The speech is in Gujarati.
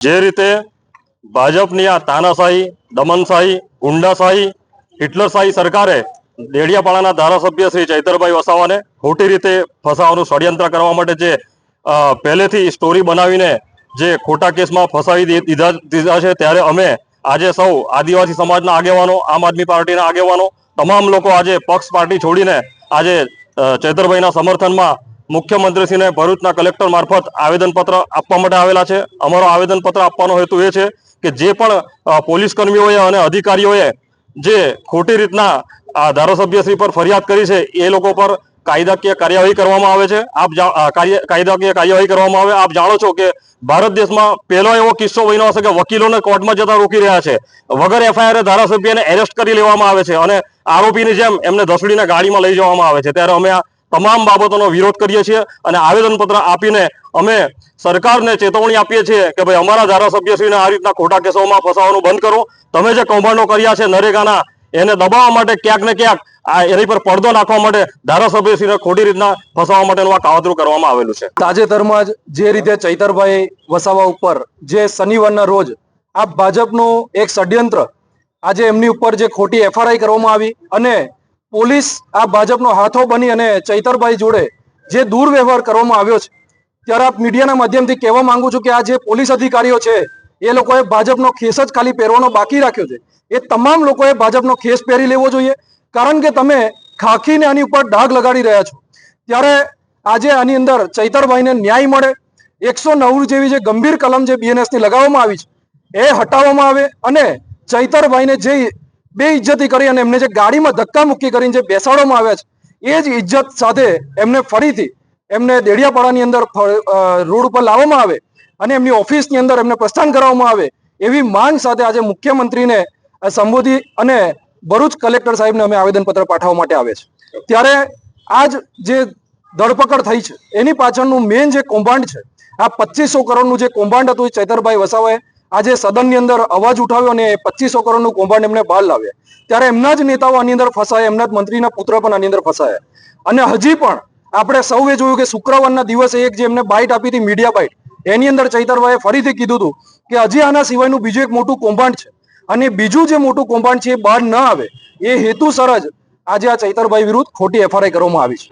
જે રીતે ભાજપની આ તાનાશાહી, દમનશાહી, ગુંડાશાહી, હિટલરશાહી સરકારે દેડિયાપાડાના ધારાસભ્ય શ્રી ચૈતરભાઈ વસાવાને ખોટી રીતે ફસાવાનું ષડયંત્ર કરવા માટે જે પહેલેથી સ્ટોરી બનાવીને જે ખોટા કેસમાં ફસાવી દીધા દીધા છે, ત્યારે અમે આજે સૌ આદિવાસી સમાજના આગેવાનો, આમ આદમી પાર્ટીના આગેવાનો, તમામ લોકો આજે પક્ષ પાર્ટી છોડીને આજે ચૈતરભાઈના સમર્થનમાં મુખ્યમંત્રીશ્રીને ભરૂચના કલેક્ટર મારફત આવેદનપત્ર આપવા માટે આવેલા છે. અમારો આવેદનપત્ર આપવાનો હેતુ એ છે કે જે પણ પોલીસ કર્મીઓએ અને અધિકારીઓએ જે ખોટી રીતના ધારાસભ્યશ્રી પર ફરિયાદ કરી છે, એ લોકો પર કાયદાકીય કાર્યવાહી કરવામાં આવે છે. આપ કાયદાકીય કાર્યવાહી કરવામાં આવે. આપ જાણો છો કે ભારત દેશમાં પહેલો એવો કિસ્સો બન્યો હશે કે વકીલોને કોર્ટમાં જતા રોકી રહ્યા છે. વગર એફઆઈઆર ધારાસભ્યને એરેસ્ટ કરી લેવામાં આવે છે અને આરોપીની જેમ એમને ધસડીને ગાડીમાં લઈ જવામાં આવે છે. ત્યારે અમે આ તમામ બાબતોનો વિરોધ કરીએ છીએ અને આવેદનપત્ર આપીને અમે સરકારને ચેતવણી આપીએ છીએ કે ભાઈ અમારા ધારાસભ્યશ્રીને આ રીતના ખોટા કેસોમાં ફસાવાનું બંધ કરો. તમે જે કૌભાંડો કર્યા છે નરેગાના, એને દબાવવા માટે ક્યાંક ને ક્યાંક આ એની પર પડદો નાખવા માટે ધારાસભ્યશ્રીને ખોટી રીતના ફસાવવા માટેનું આ કાવતરું કરવામાં આવેલું છે. તાજેતરમાં જ જે રીતે ચૈતરભાઈ વસાવા ઉપર જે શનિવારના રોજ આ ભાજપનું એક ષડયંત્ર આજે એમની ઉપર જે ખોટી એફઆરઆઈ કરવામાં આવી અને પોલીસ આ ભાજપનો હાથો બની અને ચૈતરભાઈ જોડે જે દુર્વ્યવહાર કરવામાં આવ્યો છે, ત્યારે આપ મીડિયાના માધ્યમથી કહેવા માંગુ છું કે આ જે પોલીસ અધિકારીઓ છે, એ લોકોએ ભાજપનો ખેસ જ ખાલી પહેરવાનો બાકી રાખ્યો છે. એ તમામ લોકોએ ભાજપનો ખેસ પહેરી લેવો જોઈએ, કારણ કે તમે ખાખીને આની ઉપર ડાઘ લગાડી રહ્યા છો. ત્યારે આજે આની અંદર ચૈતરભાઈને ન્યાય મળે, એકસો નવ જેવી જે ગંભીર કલમ જે બીએનએસની લગાવવામાં આવી છે, એ હટાવવામાં આવે અને ચૈતરભાઈને જે બે ઇજ્જતી કરી અને એમને જે ગાડીમાં ધક્કા મુક્કી કરીને જે બેસાડવામાં આવ્યા છે, એ જ ઇજ્જત સાથે એમને ફરીથી એમને દેડિયાપાડાની અંદર રોડ ઉપર લાવવામાં આવે અને એમની ઓફિસની અંદર એમને પ્રસ્થાન કરવામાં આવે એવી માંગ સાથે આજે મુખ્યમંત્રીને સંબોધી અને ભરૂચ કલેક્ટર સાહેબને અમે આવેદનપત્ર પાઠવવા માટે આવે છે. ત્યારે આજ જે ધરપકડ થઈ છે, એની પાછળનું મેઇન જે કૌભાંડ છે, આ પચીસો કરોડનું જે કૌભાંડ હતું ચૈતરભાઈ વસાવાએ આજે સદનની અંદર અવાજ ઉઠાવ્યો અને પચીસો કરોડનું કૌભાંડ એમને બહાર લાવ્યા. ત્યારે એમના જ નેતાઓ આની અંદર ફસાયા, એમના જ મંત્રીના પુત્ર પણ આની અંદર ફસાયા. અને હજી પણ આપણે સૌએ જોયું કે શુક્રવારના દિવસે એક જે એમને બાઇટ આપી હતી, મીડિયા બાઇટ, એની અંદર ચૈતરભાઈએ ફરીથી કીધું હતું કે હજી આના સિવાયનું બીજું એક મોટું કૌભાંડ છે. અને બીજું જે મોટું કૌભાંડ છે એ બહાર ન આવે, એ હેતુસર જ આજે આ ચૈતરભાઈ વિરુદ્ધ ખોટી એફઆરઆઈ કરવામાં આવી છે.